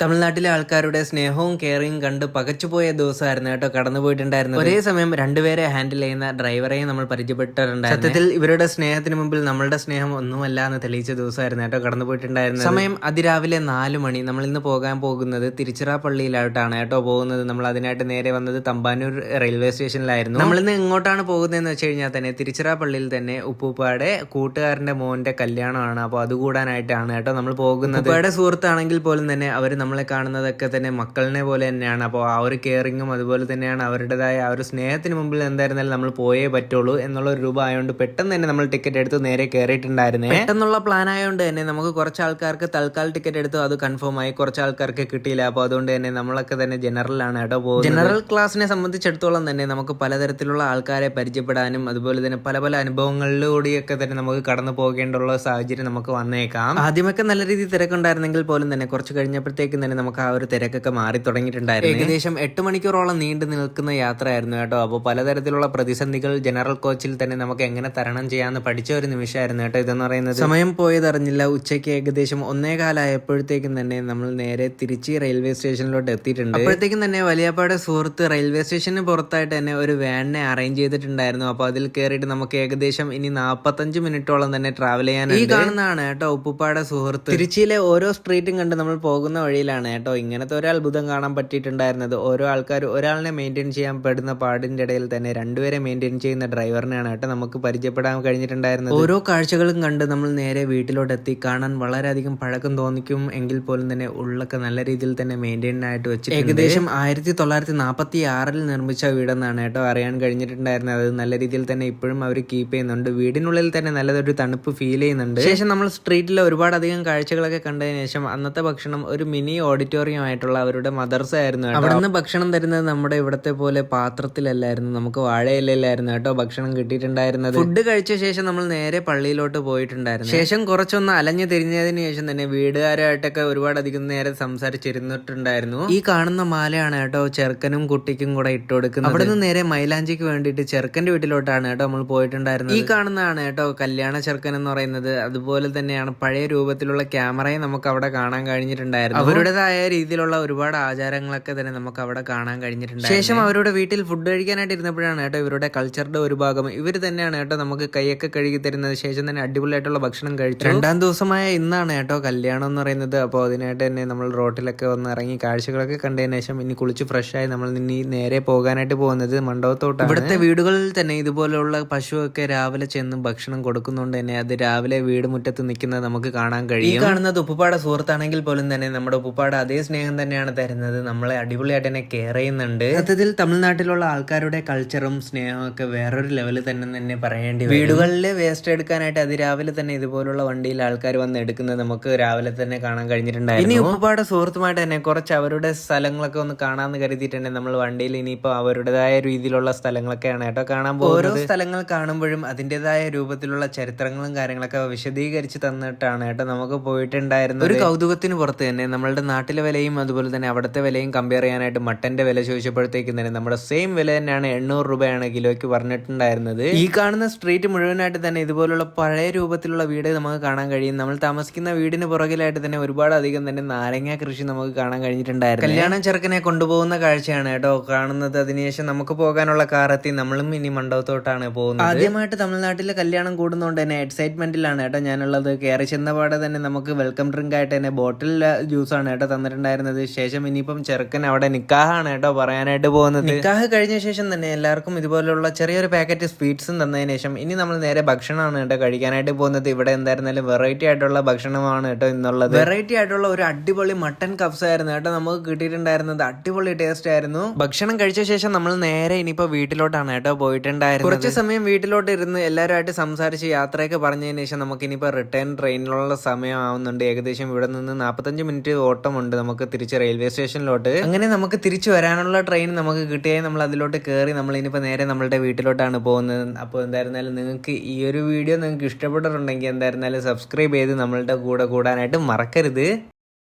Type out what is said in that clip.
തമിഴ്നാട്ടിലെ ആൾക്കാരുടെ സ്നേഹവും കെയറിങ് കണ്ട് പകച്ചുപോയ ദിവസമായിരുന്നു കേട്ടോ കടന്നു പോയിട്ടുണ്ടായിരുന്നു ഒരേ സമയം രണ്ടുപേരെ ഹാൻഡിൽ ചെയ്യുന്ന ഡ്രൈവറെയും നമ്മൾ പരിചയപ്പെട്ടിട്ടുണ്ടായിരുന്നു. സത്യത്തിൽ ഇവരുടെ സ്നേഹത്തിന് മുമ്പിൽ നമ്മളുടെ സ്നേഹം ഒന്നുമല്ല എന്ന് തെളിയിച്ച ദിവസമായിരുന്നു കേട്ടോ കടന്നു പോയിട്ടുണ്ടായിരുന്നത് സമയം അതിരാവിലെ നാല് മണി. നമ്മൾ ഇന്ന് പോകാൻ പോകുന്നത് തിരുച്ചിറാപ്പള്ളിയിലായിട്ടാണ് കേട്ടോ പോകുന്നത്. നമ്മൾ അതിനായിട്ട് നേരെ വന്നത് തമ്പാനൂർ റെയിൽവേ സ്റ്റേഷനിലായിരുന്നു നമ്മളിന്ന് എങ്ങോട്ടാണ് പോകുന്നതെന്ന് വെച്ച് കഴിഞ്ഞാൽ തന്നെ തിരുച്ചിറപ്പള്ളിയിൽ തന്നെ ഉപ്പൂപ്പാടെ കൂട്ടുകാരന്റെ മോന്റെ കല്യാണമാണ്. അപ്പോൾ അത് കൂടാനായിട്ടാണ് കേട്ടോ നമ്മൾ പോകുന്നത്. ഉപ്പയുടെ സുഹൃത്താണെങ്കിൽ പോലും തന്നെ അവർ നമ്മളെ കാണുന്നതൊക്കെ തന്നെ മക്കളിനെ പോലെ തന്നെയാണ്. അപ്പോൾ ആ ഒരു കെയറിങ്ങും അതുപോലെ തന്നെയാണ് അവരുടേതായ ആ ഒരു സ്നേഹത്തിന് മുമ്പിൽ എന്തായിരുന്നാലും നമ്മൾ പോയേ പറ്റുള്ളൂ എന്നുള്ള ഒരു രൂപ ആയതുകൊണ്ട് പെട്ടെന്ന് തന്നെ നമ്മൾ ടിക്കറ്റ് എടുത്ത് നേരെ കയറിയിട്ടുണ്ടായിരുന്നേ പെട്ടെന്നുള്ള പ്ലാൻ ആയതുകൊണ്ട് തന്നെ നമുക്ക് കുറച്ച് ആൾക്കാർക്ക് തൽക്കാലം ടിക്കറ്റ് എടുത്തു അത് കൺഫേം ആയി. കുറച്ച് ആൾക്കാർക്ക് കിട്ടിയില്ല. അപ്പോൾ അതുകൊണ്ട് തന്നെ നമ്മളൊക്കെ തന്നെ ജനറലാണ് കേട്ടോ പോകുന്നത്. ജനറൽ ക്ലാസ്സിനെ സംബന്ധിച്ചിടത്തോളം തന്നെ നമുക്ക് പലതരത്തിലുള്ള ആൾക്കാരെ പരിചയപ്പെടാനും അതുപോലെ തന്നെ പല പല അനുഭവങ്ങളിലൂടെയൊക്കെ തന്നെ നമുക്ക് കടന്നു പോകേണ്ടുള്ള സാഹചര്യം നമുക്ക് വന്നേക്കാം. ആദ്യമൊക്കെ നല്ല രീതിയിൽ തിരക്കുണ്ടായിരുന്നെങ്കിൽ പോലും തന്നെ കുറച്ച് കഴിഞ്ഞപ്പോഴത്തേക്കും തന്നെ നമുക്ക് ആ ഒരു തിരക്കൊക്കെ മാറി തുടങ്ങിയിട്ടുണ്ടായിരുന്നു. ഏകദേശം എട്ട് മണിക്കൂറോളം നീണ്ടു നിൽക്കുന്ന യാത്രയായിരുന്നു കേട്ടോ. അപ്പോൾ പലതരത്തിലുള്ള പ്രതിസന്ധികൾ ജനറൽ കോച്ചിൽ തന്നെ നമുക്ക് എങ്ങനെ തരണം ചെയ്യാമെന്ന് പഠിച്ച ഒരു നിമിഷമായിരുന്നു കേട്ടോ ഇതെന്ന് പറയുന്നത്. സമയം പോയതറിഞ്ഞില്ല. ഉച്ചയ്ക്ക് ഏകദേശം ഒന്നേ കാലമായപ്പോഴത്തേക്കും തന്നെ നമ്മൾ നേരെ തിരിച്ച് റെയിൽവേ സ്റ്റേഷനിലോട്ട് എത്തിയിട്ടുണ്ട്. അപ്പോഴത്തേക്കും തന്നെ വലിയപ്പാടെ സുഹൃത്ത് റെയിൽവേ സ്റ്റേഷന് പുറത്തായിട്ട് തന്നെ ഒരു വാനിനെ അറേഞ്ച് ചെയ്തിട്ടുണ്ടായിരുന്നു. അപ്പോൾ അതിൽ കയറിയിട്ട് നമുക്ക് ഏകദേശം ഇനി നാൽപ്പത്തഞ്ച് മിനിറ്റോളം തന്നെ ട്രാവൽ ചെയ്യാൻ ഈ കാണുന്നതാണ് കേട്ടോ ഉപ്പുപ്പാടെ സുഹൃത്ത്. തിരുച്ചിയിലെ ഓരോ സ്ട്രീറ്റും കണ്ട് നമ്മൾ പോകുന്ന വഴിയിലാണ് കേട്ടോ. ഇങ്ങനത്തെ ഒരു അത്ഭുതം കാണാൻ പറ്റിയിട്ടുണ്ടായിരുന്നത്. ഓരോ ആൾക്കാർ ഒരാളിനെ മെയിന്റെയിൻ ചെയ്യാൻ പെടുന്ന പാടിന്റെ ഇടയിൽ തന്നെ രണ്ടുപേരെ മെയിന്റെയിൻ ചെയ്യുന്ന ഡ്രൈവറിനെയാണ് കേട്ടോ നമുക്ക് പരിചയപ്പെടാൻ കഴിഞ്ഞിട്ടുണ്ടായിരുന്നത്. ഓരോ കാഴ്ചകളും കണ്ട് നമ്മൾ നേരെ വീട്ടിലോട്ട് എത്തി കാണാൻ വളരെയധികം പഴക്കം തോന്നിക്കും എങ്കിൽ പോലും തന്നെ ഉള്ളൊക്കെ നല്ല രീതിയിൽ തന്നെ മെയിന്റെയിൻ ആയിട്ട് വെച്ച് ഏകദേശം ആയിരത്തി തൊള്ളായിരത്തി നാൽപ്പത്തി ആറിൽ നിർമ്മിച്ച വീടെന്നാണ് കേട്ടോ അറിയാൻ കഴിഞ്ഞിട്ടുണ്ടായിരുന്നത്. അത് നല്ല രീതിയിൽ തന്നെ ഇപ്പോഴും അവർ കീപ്പ് ചെയ്യുന്നുണ്ട്. വീടിനുള്ളിൽ തന്നെ നല്ലതൊരു തണുപ്പ് ഫീൽ ചെയ്യുന്നുണ്ട്. ശേഷം നമ്മൾ സ്ട്രീറ്റിൽ ഒരുപാട് അധികം കാഴ്ചകളൊക്കെ കണ്ടതിന് ശേഷം അന്നത്തെ ഭക്ഷണം ഒരു മിനി ഓഡിറ്റോറിയം ആയിട്ടുള്ള അവരുടെ മദർസ ആയിരുന്നു അവിടെ നിന്ന് ഭക്ഷണം തരുന്നത് നമ്മുടെ ഇവിടത്തെ പോലെ പാത്രത്തിലല്ലായിരുന്നു. നമുക്ക് വാഴയിലല്ലായിരുന്നു കേട്ടോ ഭക്ഷണം കിട്ടിയിട്ടുണ്ടായിരുന്നത്. ഫുഡ് കഴിച്ച ശേഷം നമ്മൾ നേരെ പള്ളിയിലോട്ട് പോയിട്ടുണ്ടായിരുന്നു. ശേഷം കുറച്ചൊന്ന് അലഞ്ഞു തിരിഞ്ഞതിന് ശേഷം തന്നെ വീടുകാരായിട്ടൊക്കെ ഒരുപാട് അധികം നേരെ സംസാരിച്ചിരുന്നിട്ടുണ്ടായിരുന്നു. ഈ കാണുന്ന മാലയാണ് കേട്ടോ ചെറുക്കനും കുട്ടിക്കും കൂടെ ഇട്ട് കൊടുക്കുന്നത്. അവിടെ നിന്ന് നേരെ മൈലാഞ്ചിക്ക് വേണ്ടിയിട്ട് ചെറുക്കന്റെ വീട്ടിലോട്ടാണ് കേട്ടോ നമ്മൾ പോയിട്ടുണ്ടായിരുന്നത്. ഈ കാണുന്നതാണ് കേട്ടോ കല്യാണ ചെറുക്കൻ എന്ന് പറയുന്നത്. അതുപോലെ തന്നെയാണ് പഴയ രൂപത്തിലുള്ള ക്യാമറയും നമുക്ക് അവിടെ കാണാൻ കഴിഞ്ഞിട്ടുണ്ടായിരുന്നു. അവരുടേതായ രീതിയിലുള്ള ഒരുപാട് ആചാരങ്ങളൊക്കെ തന്നെ നമുക്ക് അവിടെ കാണാൻ കഴിഞ്ഞിട്ടുണ്ട് ശേഷം അവരുടെ വീട്ടിൽ ഫുഡ് കഴിക്കാനായിട്ട് ഇരുന്നപ്പോഴാണ് കേട്ടോ ഇവരുടെ കൾച്ചറുടെ ഒരു ഭാഗം. ഇവർ തന്നെയാണ് കേട്ടോ നമുക്ക് കൈയൊക്കെ കഴുകി തരുന്നത്. ശേഷം തന്നെ അടിപൊളിയായിട്ടുള്ള ഭക്ഷണം കഴിച്ചു. രണ്ടാം ദിവസമായ ഇന്നാണ് കേട്ടോ കല്യാണം എന്ന് പറയുന്നത്. അപ്പോൾ അതിനായിട്ട് തന്നെ നമ്മൾ റോട്ടിലൊക്കെ വന്ന് ഇറങ്ങി കാഴ്ചകളൊക്കെ കണ്ടതിന് ശേഷം ഇനി കുളിച്ച് ഫ്രഷ് ആയി നമ്മൾ ഇനി നേരെ പോകാനായിട്ട് പോകുന്നത് മണ്ഡപത്തോട്ടാണ്. ഇവിടുത്തെ വീടുകളിൽ തന്നെ ഇതുപോലെയുള്ള പശുവൊക്കെ രാവിലെ ചെന്ന് ഭക്ഷണം കൊടുക്കുന്നുണ്ട് തന്നെ അത് രാവിലെ വീട് മുറ്റത്ത് നിൽക്കുന്നത് നമുക്ക് കാണാൻ കഴിയും. ഈ കാണുന്നത് ഉപ്പുപാട സുഹൃത്താണെങ്കിൽ പോലും തന്നെ നമ്മുടെ ഉപ്പുപാട അതേ സ്നേഹം തന്നെയാണ് തരുന്നത്. നമ്മളെ അടിപൊളിയായിട്ട് തന്നെ കെയർ ചെയ്യുന്നുണ്ട്. സത്യത്തിൽ തമിഴ്നാട്ടിലുള്ള ആൾക്കാരുടെ കൾച്ചറും സ്നേഹവും ഒക്കെ വേറൊരു ലെവലിൽ തന്നെ തന്നെ പറയേണ്ടി വരും. വീടുകളിൽ വേസ്റ്റ് എടുക്കാനായിട്ട് അതിരാവിലെ തന്നെ ഇതുപോലുള്ള വണ്ടിയിൽ ആൾക്കാർ വന്ന് എടുക്കുന്നത് നമുക്ക് രാവിലെ തന്നെ കാണാൻ കഴിഞ്ഞിട്ടുണ്ടായിരുന്നു. ഇനി ഉപ്പുപാട സുഹൃത്തുമായിട്ട് തന്നെ കുറച്ച് അവരുടെ സ്ഥലങ്ങളൊക്കെ ഒന്ന് കാണാമെന്ന് കരുതിയിട്ട് തന്നെ നമ്മൾ വണ്ടിയിൽ ഇനിയിപ്പോൾ അവരുടേതായ രീതിയിലുള്ള സ്ഥലങ്ങളൊക്കെയാണ് കേട്ടോ കാണാൻ പോകുന്നത്. ഓരോ സ്ഥലങ്ങൾ കാണുമ്പോഴും അതിന്റെതായ രൂപത്തിലുള്ള ചരിത്രങ്ങളും കാര്യങ്ങളൊക്കെ വിശദീകരിച്ച് തന്നിട്ടാണ് കേട്ടോ നമുക്ക് പോയിട്ടുണ്ടായിരുന്നത്. ഒരു കൗതുകത്തിന് പുറത്ത് തന്നെ നമ്മളുടെ നാട്ടിലെ വിലയും അതുപോലെ തന്നെ അവിടുത്തെ വിലയും കമ്പയർ ചെയ്യാനായിട്ട് മട്ടന്റെ വില ചോദിച്ചപ്പോഴത്തേക്കും തന്നെ നമ്മുടെ സെയിം വില തന്നെയാണ് എണ്ണൂറ് രൂപയാണ് കിലോയ്ക്ക് പറഞ്ഞിട്ടുണ്ടായിരുന്നത്. ഈ കാണുന്ന സ്ട്രീറ്റ് മുഴുവനായിട്ട് തന്നെ ഇതുപോലുള്ള പഴയ രൂപത്തിലുള്ള വീട് നമുക്ക് കാണാൻ കഴിയും. നമ്മൾ താമസിക്കുന്ന വീടിന് പുറകിലായിട്ട് തന്നെ ഒരുപാട് അധികം തന്നെ നാരങ്ങ കൃഷി നമുക്ക് കാണാൻ കഴിഞ്ഞിട്ടുണ്ടായിരുന്നു. കല്യാണം ചെറുക്കനെ കൊണ്ടുപോകുന്ന കാഴ്ചയാണ് കേട്ടോ കാണുന്നത്. അതിനുശേഷം നമുക്ക് പോകാനുള്ള കാറെത്തി നമ്മളും ഇനി മണ്ഡപത്തോട്ടാണ് പോകുന്നത്. ആദ്യമായിട്ട് തമിഴ്നാട്ടിലെ കല്യാണം കൂടുന്നതുകൊണ്ട് തന്നെ എക്സൈറ്റ്മെന്റിലാണ് കേട്ടോ ഞാനുള്ളത്. കയറി ചെന്ന പാടെ തന്നെ നമുക്ക് വെൽക്കം ഡ്രിങ്ക് ആയിട്ട് തന്നെ ബോട്ടിൽ ജ്യൂസാണ് കേട്ടോ തന്നിട്ടുണ്ടായിരുന്നത്. ശേഷം ഇനിയിപ്പം ചെറുക്കൻ അവിടെ നിക്കാഹാണ് കേട്ടോ പറയാനായിട്ട് പോകുന്നത്. നിക്കാഹ് കഴിഞ്ഞ ശേഷം തന്നെ എല്ലാവർക്കും ഇതുപോലുള്ള ചെറിയൊരു പാക്കറ്റ് സ്വീറ്റ്സും തന്നതിന് ശേഷം ഇനി നമ്മൾ നേരെ ഭക്ഷണമാണ് കേട്ടോ കഴിക്കാനായിട്ട് പോകുന്നത്. ഇവിടെ എന്തായിരുന്നാലും വെറൈറ്റി ആയിട്ടുള്ള ഭക്ഷണമാണ് കേട്ടോ ഇന്നുള്ളത്. വെറൈറ്റി ആയിട്ടുള്ള ഒരു അടിപൊളി മട്ടൻ കപ്സ് ആയിരുന്നു കേട്ടോ നമുക്ക് കിട്ടിയിട്ടുണ്ടായിരുന്നത്. അടിപൊളി ടേസ്റ്റ് ആയിരുന്നു. ഭക്ഷണം കഴിച്ച ശേഷം നമ്മൾ നേരെ ഇനിയിപ്പോ വീട്ടിലോട്ടാണ് കേട്ടോ പോയിട്ടുണ്ടായിരുന്നത്. കുറച്ച് സമയം വീട്ടിലോട്ട് ഇരുന്ന് എല്ലാവരുമായിട്ട് സംസാരിച്ച് യാത്രയൊക്കെ പറഞ്ഞതിന് ശേഷം നമുക്ക് ഇനിയിപ്പോ റിട്ടേൺ ട്രെയിനിലുള്ള സമയം ആവുന്നുണ്ട്. ഏകദേശം ഇവിടെ നിന്ന് നാൽപ്പത്തഞ്ച് മിനിറ്റ് ഓട്ടമുണ്ട് നമുക്ക് തിരിച്ച് റെയിൽവേ സ്റ്റേഷനിലോട്ട് അങ്ങനെ നമുക്ക് തിരിച്ചു വരാനുള്ള ട്രെയിൻ നമുക്ക് കിട്ടിയാൽ നമ്മൾ അതിലോട്ട് കയറി നമ്മൾ ഇനിയിപ്പോൾ നേരെ നമ്മളുടെ വീട്ടിലോട്ടാണ് പോകുന്നത്. അപ്പോൾ എന്തായിരുന്നാലും നിങ്ങൾക്ക് ഈ ഒരു വീഡിയോ നിങ്ങൾക്ക് ഇഷ്ടപ്പെട്ടിട്ടുണ്ടെങ്കിൽ എന്തായിരുന്നാലും സബ്സ്ക്രൈബ് ചെയ്ത് നമ്മളുടെ കൂടെ കൂടാനായിട്ട് മറക്കരുത്.